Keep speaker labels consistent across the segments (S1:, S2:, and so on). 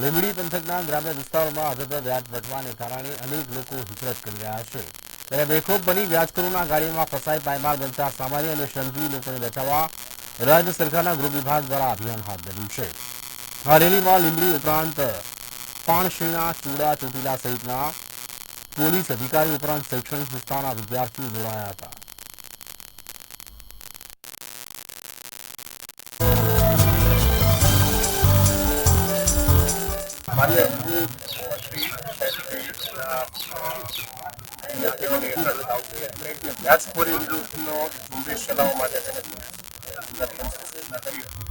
S1: લીંબડી પંથકના ગ્રામ્ય વિસ્તારોમાં અધધ વ્યાજ વધવાને કારણે અનેક લોકો હિજરત કરી રહ્યા છે. ત્યારે બેખોફ બની વ્યાજખોરોના ગાડીમાં ફસાઈ પાયમાલ બનતા સામાન્ય અને શ્રમજીવી લોકોને બચાવવા રાજ્ય સરકારના ગૃહ વિભાગ દ્વારા અભિયાન હાથ ધર્યું છે. આ રેલીમાં લીંબડી ઉપરાંત પાણશીણા, ચૂડા, ચોટીલા સહિતના પોલીસ અધિકારી ઉપરાંત શૈક્ષણિક સંસ્થાના વિદ્યાર્થીઓ જોડાયા હતા.
S2: ગૃહમંત્રી વ્યાજખોરી વિરુદ્ધનો ઝુંબેશ ચલાવવા માટે તેને સૂચના કરી હતી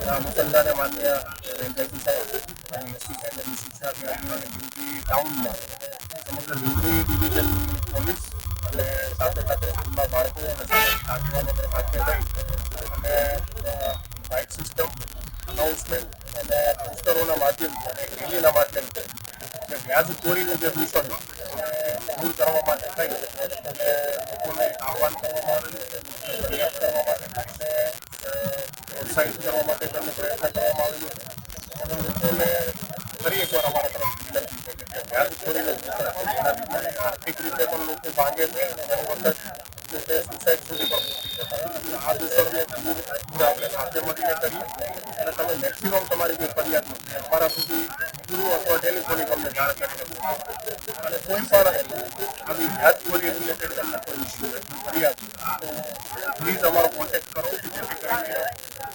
S2: એના અનુસંધાને માન્ય રેન્જરજી સાહેબ અને એસપી સાહેબ એની સૂચના અધિકારીઓને લીંબડી ટાઉનમાં સમગ્ર લીંબડી ડિવિઝન પોલીસ અને સાથે સાથે સ્કૂલના બાળકો અને સાથે લઈ અને બાઇક સિસ્ટમ અનાઉન્સમેન્ટ પોસ્ટરોના માધ્યમથી રેલીના માધ્યમથી અને વ્યાજખોરીનું જે દૂષણ દૂર કરવા માટે થઈ અને લોકોને આહવાન કરવામાં આવેલું પ્રયાસ કરવા માટે પ્રોત્સાહિત કરવા માટે તેમને પ્રયત્ન કરવામાં આવેલો અને લોકોને ફરી એકવાર અમારા તરફ વિનંતી છે કે વ્યાજ વ્યાજખોરીનું દૂષણ આર્થિક રીતે પણ લોકો ભાંગે છે અને વખત સુસાઇડ સુધી પણ આ દૂષણને દૂર આપણે સાથે મળીને કરીએ અને તમે મેક્સિમમ તમારી જે ફરિયાદ અમારા સુધી પૂરું અથવા ટેલિફોનિક અમને જાણ કરી શકો અને કોઈ પણ આવી વ્યાજખોરી રિલેટેડ તમને કોઈ ઇસ્યુ હોય, ફરિયાદ પ્લીઝ અમારો કોન્ટેક્ટ કરો, જેથી કરીને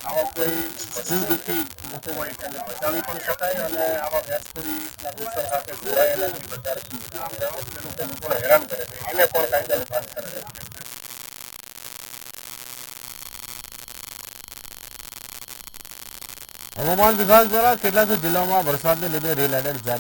S2: આવા કોઈ જીવ દુઃખી લોકો હોય તેને બચાવી પણ શકાય અને આવા વ્યાજખોરીના દૂષણ સાથે જોડાયેલા બધા લોકો હેરાન કરે છે. એને પણ કાયદાનું પાલન કરે છે
S1: હવામાન વિભાગ દ્વારા કેટલાક જિલ્લાઓમાં વરસાદને લીધે રેલ એલર્ટ જારી